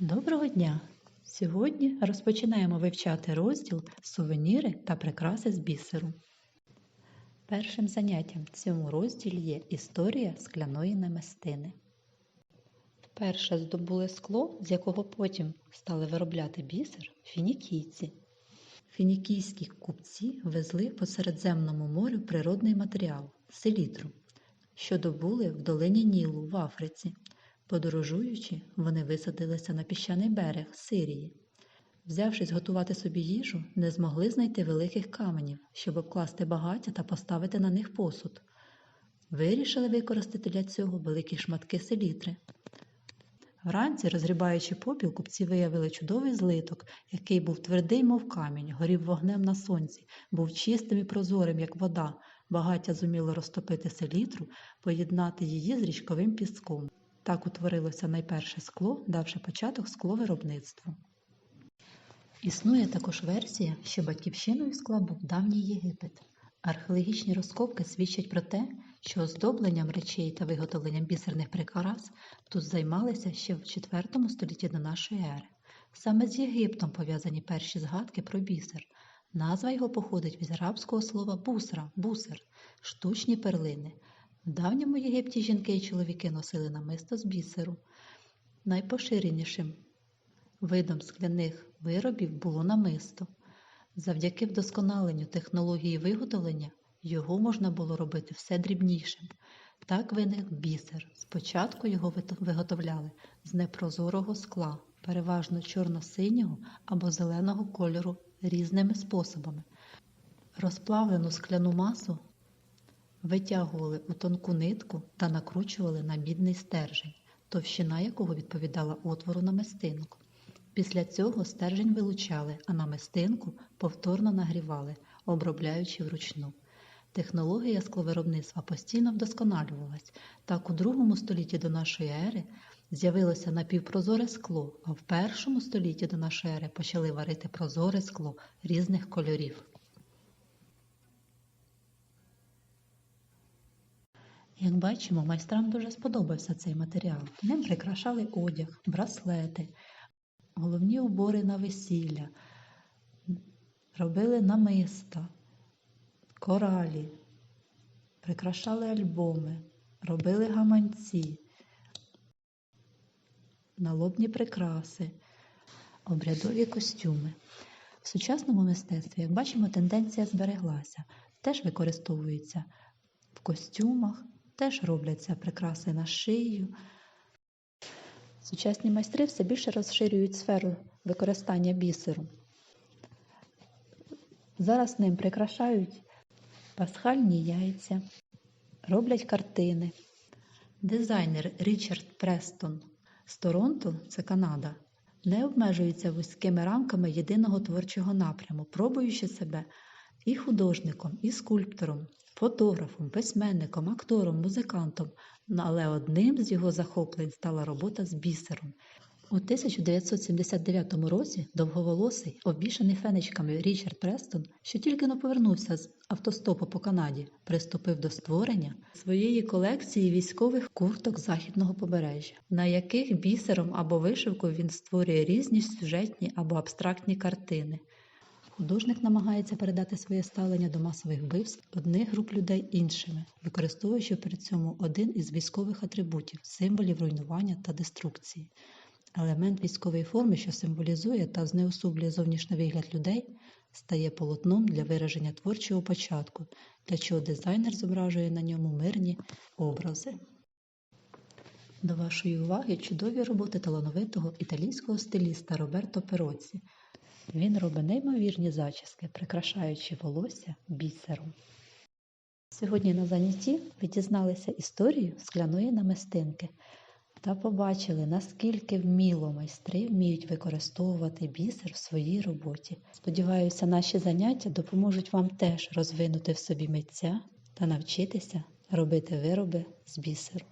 Доброго дня! Сьогодні розпочинаємо вивчати розділ Сувеніри та прикраси з бісеру. Першим заняттям в цьому розділі є історія скляної намистини. Вперше здобули скло, з якого потім стали виробляти бісер фінікійці. Фінікійські купці везли по Середземному морю природний матеріал селітру, що добули в долині Нілу в Африці. Подорожуючи, вони висадилися на піщаний берег Сирії. Взявшись готувати собі їжу, не змогли знайти великих каменів, щоб обкласти багаття та поставити на них посуд. Вирішили використати для цього великі шматки селітри. Вранці, розгрібаючи попіл, купці виявили чудовий злиток, який був твердий, мов камінь, горів вогнем на сонці, був чистим і прозорим, як вода. Багаття зуміло розтопити селітру, поєднати її з річковим піском. Так утворилося найперше скло, давши початок скловиробництву. Існує також версія, що батьківщиною скла був давній Єгипет. Археологічні розкопки свідчать про те, що оздобленням речей та виготовленням бісерних прикрас тут займалися ще в IV столітті до нашої ери. Саме з Єгиптом пов'язані перші згадки про бісер. Назва його походить від арабського слова бусра, бусер, штучні перлини. В давньому Єгипті жінки і чоловіки носили намисто з бісеру. Найпоширенішим видом скляних виробів було намисто. Завдяки вдосконаленню технології виготовлення його можна було робити все дрібнішим. Так виник бісер. Спочатку його виготовляли з непрозорого скла, переважно чорно-синього або зеленого кольору різними способами. Розплавлену скляну масу витягували у тонку нитку та накручували на мідний стержень, товщина якого відповідала отвору намистинок. Після цього стержень вилучали, а намистинку повторно нагрівали, обробляючи вручну. Технологія скловиробництва постійно вдосконалювалась. Так у другому столітті до нашої ери з'явилося напівпрозоре скло, а в першому столітті до нашої ери почали варити прозоре скло різних кольорів. Як бачимо, майстрам дуже сподобався цей матеріал. Ним прикрашали одяг, браслети, головні убори на весілля, робили намиста, коралі, прикрашали альбоми, робили гаманці, налобні прикраси, обрядові костюми. В сучасному мистецтві, як бачимо, тенденція збереглася, теж використовується в костюмах, теж робляться прикраси на шию. Сучасні майстри все більше розширюють сферу використання бісеру. Зараз ним прикрашають пасхальні яйця, роблять картини. Дизайнер Річард Престон з Торонто, це Канада, не обмежується вузькими рамками єдиного творчого напряму, пробуючи себе і художником, і скульптором, фотографом, письменником, актором, музикантом, але одним з його захоплень стала робота з бісером. У 1979 році довговолосий, обвішаний фенечками Річард Престон, що тільки но повернувся з автостопу по Канаді, приступив до створення своєї колекції військових курток західного побережжя, на яких бісером або вишивкою він створює різні сюжетні або абстрактні картини. Художник намагається передати своє ставлення до масових вбивств одних груп людей іншими, використовуючи при цьому один із військових атрибутів символів руйнування та деструкції. Елемент військової форми, що символізує та знеособлює зовнішній вигляд людей, стає полотном для вираження творчого початку, для чого дизайнер зображує на ньому мирні образи. До вашої уваги чудові роботи талановитого італійського стиліста Роберто Пероці. Він робить неймовірні зачіски, прикрашаючи волосся бісером. Сьогодні на занятті ви дізналися історію скляної намистинки та побачили, наскільки вміло майстри вміють використовувати бісер в своїй роботі. Сподіваюся, наші заняття допоможуть вам теж розвинути в собі митця та навчитися робити вироби з бісеру.